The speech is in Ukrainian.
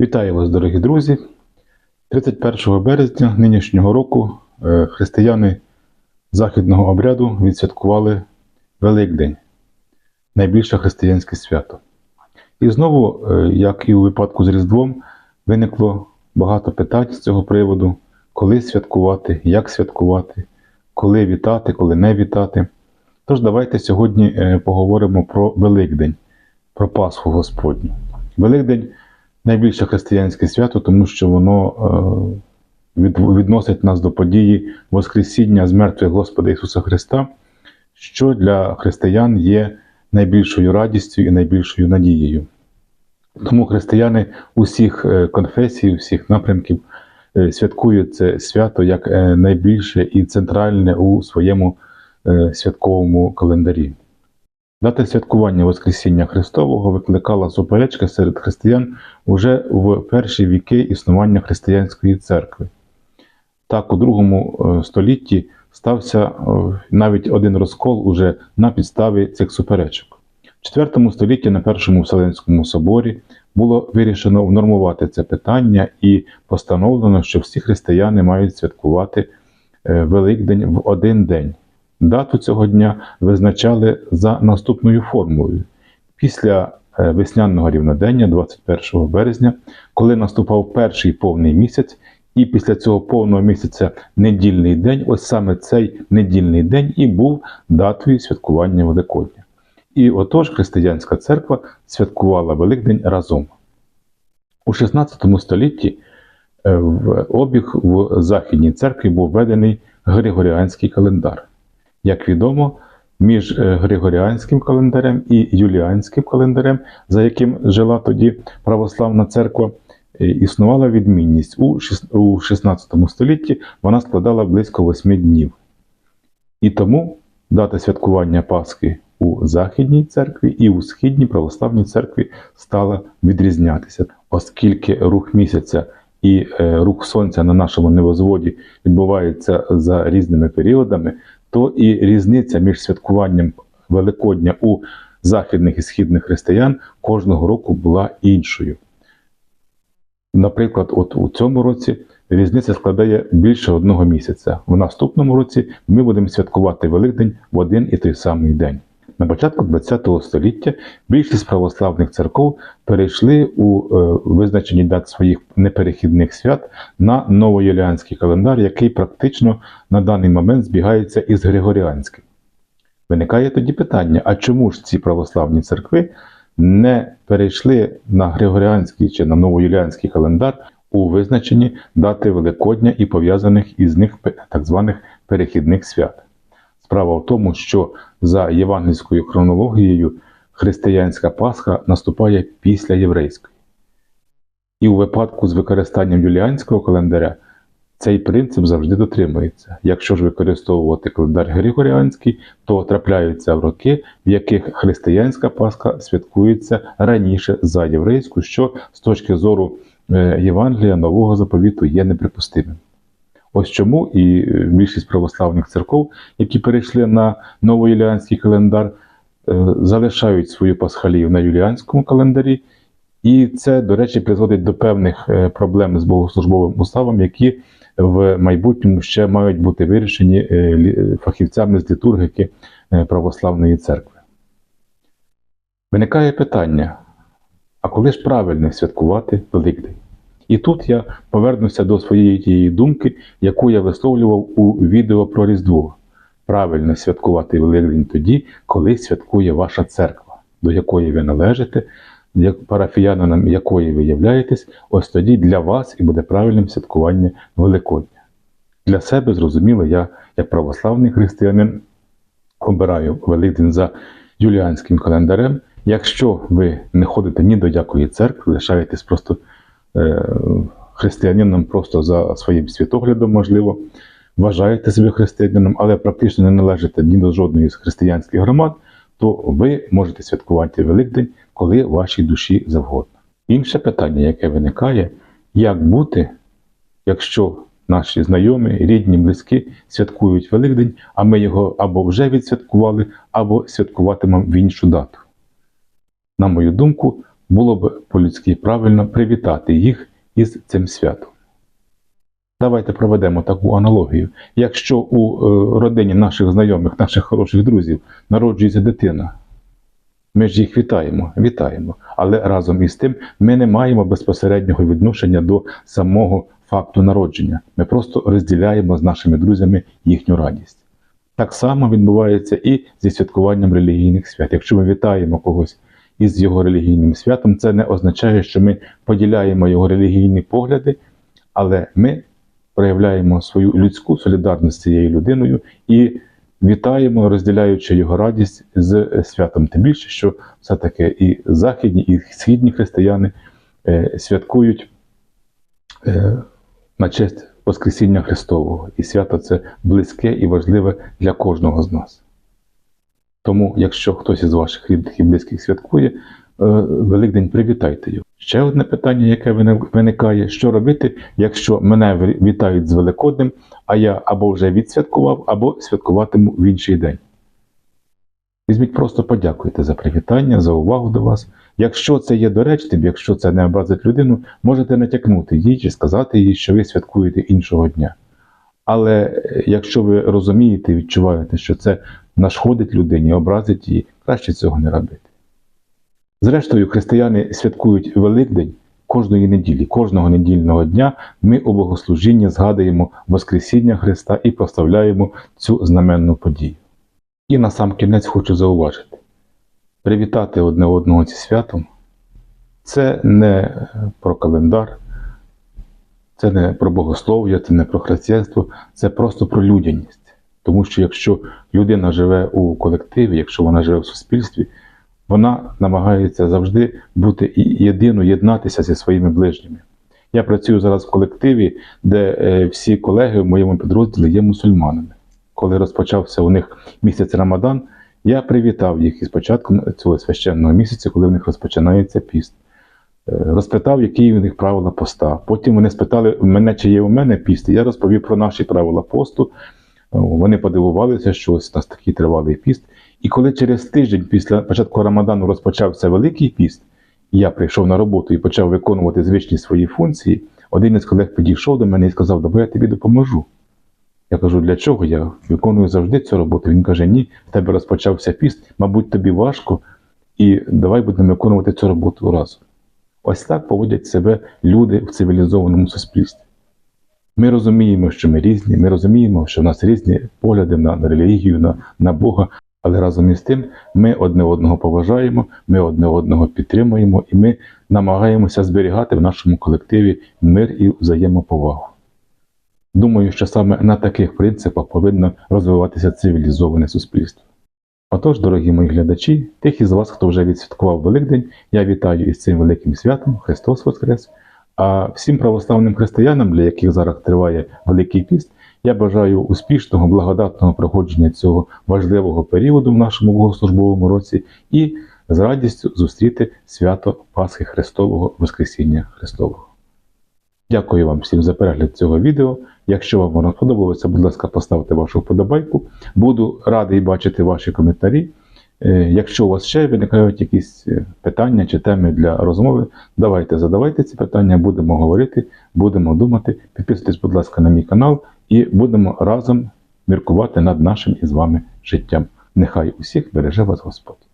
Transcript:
Вітаю вас, дорогі друзі. 31 березня нинішнього року е, християни західного обряду відсвяткували Великдень, найбільше християнське свято. І знову, е, як і у випадку з Різдвом, виникло багато питань з цього приводу, коли святкувати, як святкувати, коли вітати, коли не вітати. Тож давайте сьогодні е, поговоримо про Великдень, про Пасху Господню. Великдень найбільше християнське свято, тому що воно е, відносить нас до події Воскресіння з мертвих Господа Ісуса Христа, що для християн є найбільшою радістю і найбільшою надією. Тому християни усіх е, конфесій, усіх напрямків е, святкують це свято як найбільше і центральне у своєму святковому календарі. Дата святкування Воскресіння Христового викликала суперечки серед християн уже в перші віки існування християнської церкви. Так, у другому е, столітті стався е, навіть один розкол уже на підставі цих суперечок. В IV столітті на Першому Вселенському соборі було вирішено внормувати це питання і постановлено, що всі християни мають святкувати е, Великдень в один день. Дату цього дня визначали за наступною формулою. Після е, весняного рівнодення, 21 березня, коли наступав перший повний місяць, і після цього повного місяця недільний день, ось саме цей недільний день і був датою святкування Великодня. І отож християнська церква святкувала Великдень разом. У 16 столітті е, в обіг в Західній церкві був введений Григоріанський календар. Як відомо, між е, Григоріанським календарем і Юліанським календарем, за яким жила тоді православна церква, е, існувала відмінність. У 16 столітті вона складала близько 8 днів. І тому дата святкування Пасхи у Західній церкві і у Східній православній церкві стала відрізнятися, оскільки рух місяця і е, рух сонця на нашому небозводі відбувається за різними періодами, то і різниця між святкуванням Великодня у західних і східних християн кожного року була іншою. Наприклад, от у цьому році різниця складає більше одного місяця. В наступному році ми будемо святкувати Великдень в один і той самий день. На початку ХХ століття більшість православних церков перейшли у е, визначенні дат своїх неперехідних свят на новоюліанський календар, який практично на даний момент збігається із Григоріанським. Виникає тоді питання: а чому ж ці православні церкви не перейшли на Григоріанський чи на новоюліанський календар у визначенні дати Великодня і пов'язаних із них так званих перехідних свят? Справа в тому, що за євангельською хронологією християнська Пасха наступає після єврейської. І у випадку з використанням юліанського календаря цей принцип завжди дотримується. Якщо ж використовувати календар Григоріанський, то трапляються в роки, в яких християнська Пасха святкується раніше за єврейську, що з точки зору е, Євангелія нового заповіту є неприпустимим. Ось чому і е, більшість православних церков, які перейшли на новоюліанський календар, е, залишають свою пасхалію на юліанському календарі, і це, до речі, призводить до певних е, проблем з богослужбовим уставом, які в майбутньому ще мають бути вирішені фахівцями з літургики православної церкви. Виникає питання: а коли ж правильно святкувати Великдень? І тут я повернуся до своєї тієї думки, яку я висловлював у відео про Різдво. Правильно святкувати Великдень тоді, коли святкує ваша церква, до якої ви належите, парафіянином якої ви являєтесь, ось тоді для вас і буде правильним святкування Великодня. Для себе, зрозуміло, я, як православний християнин, обираю Великдень за юліанським календарем. Якщо ви не ходите ні до якої церкви, лишаєтесь просто християнином просто за своїм світоглядом, можливо, вважаєте себе християнином, але практично не належите ні до жодної з християнських громад, то ви можете святкувати Великдень, коли вашій душі завгодно. Інше питання, яке виникає, як бути, якщо наші знайомі, рідні, близькі святкують Великдень, а ми його або вже відсвяткували, або святкуватимемо в іншу дату. На мою думку, було б по-людськи правильно привітати їх із цим святом. Давайте проведемо таку аналогію. Якщо у е, родині наших знайомих, наших хороших друзів народжується дитина, ми ж їх вітаємо, вітаємо. Але разом із тим ми не маємо безпосереднього відношення до самого факту народження. Ми просто розділяємо з нашими друзями їхню радість. Так само відбувається і зі святкуванням релігійних свят. Якщо ми вітаємо когось із його релігійним святом, це не означає, що ми поділяємо його релігійні погляди, але ми проявляємо свою людську солідарність з цією людиною і вітаємо, розділяючи його радість з святом. Тим більше, що все-таки і західні, і східні християни е, святкують е, на честь Воскресіння Христового. І свято це близьке і важливе для кожного з нас. Тому, якщо хтось із ваших рідних і близьких святкує е, Великдень, привітайте його. Ще одне питання, яке виникає: що робити, якщо мене вітають з Великоднем, а я або вже відсвяткував, або святкуватиму в інший день. Візьміть просто подякуйте за привітання, за увагу до вас. Якщо це є доречним, якщо це не образить людину, можете натякнути їй чи сказати їй, що ви святкуєте іншого дня. Але е, якщо ви розумієте відчуваєте, що це нашкодить людині, образить її, краще цього не робити. Зрештою, християни святкують Великдень кожної неділі, кожного недільного дня ми у богослужінні згадуємо Воскресіння Христа і прославляємо цю знаменну подію. І на сам кінець хочу зауважити: привітати одне одного зі святом це не про календар, це не про богослов'я, це не про християнство, це просто про людяність. Тому що якщо людина живе у колективі, якщо вона живе в суспільстві, вона намагається завжди бути єдиною, єднатися зі своїми ближніми. Я працюю зараз в колективі, де е, всі колеги в моєму підрозділі є мусульманами. Коли розпочався у них місяць Рамадан, я привітав їх із початком цього священного місяця, коли у них розпочинається піст. Е, Розпитав, які у них правила поста. Потім вони спитали мене, чи є у мене піст. Я розповів про наші правила посту. Вони подивувалися, що ось у нас такий тривалий піст. І коли через тиждень після початку Рамадану розпочався Великий піст, я прийшов на роботу і почав виконувати звичні свої функції, один із колег підійшов до мене і сказав, давай я тобі допоможу. Я кажу, для чого? Я виконую завжди цю роботу. Він каже, ні, в тебе розпочався піст, мабуть, тобі важко, і давай будемо виконувати цю роботу разом. Ось так поводять себе люди в цивілізованому суспільстві. Ми розуміємо, що ми різні, ми розуміємо, що в нас різні погляди на на релігію, на, на Бога, але разом із тим ми одне одного поважаємо, ми одне одного підтримуємо і ми намагаємося зберігати в нашому колективі мир і взаємоповагу. Думаю, що саме на таких принципах повинно розвиватися цивілізоване суспільство. Отож, дорогі мої глядачі, тих із вас, хто вже відсвяткував Великдень, я вітаю із цим великим святом Христос Воскрес! А всім православним християнам, для яких зараз триває Великий піст, я бажаю успішного, благодатного проходження цього важливого періоду в нашому богослужбовому році і з радістю зустріти свято Пасхи Христового Воскресіння Христового. Дякую вам всім за перегляд цього відео. Якщо вам воно сподобалося, будь ласка, поставте вашу вподобайку. Буду радий бачити ваші коментарі. Е, Якщо у вас ще виникають якісь е, питання чи теми для розмови, давайте задавайте ці питання, будемо говорити, будемо думати. Підписуйтесь, будь ласка, на мій канал і будемо разом міркувати над нашим із вами життям. Нехай усіх береже вас Господь.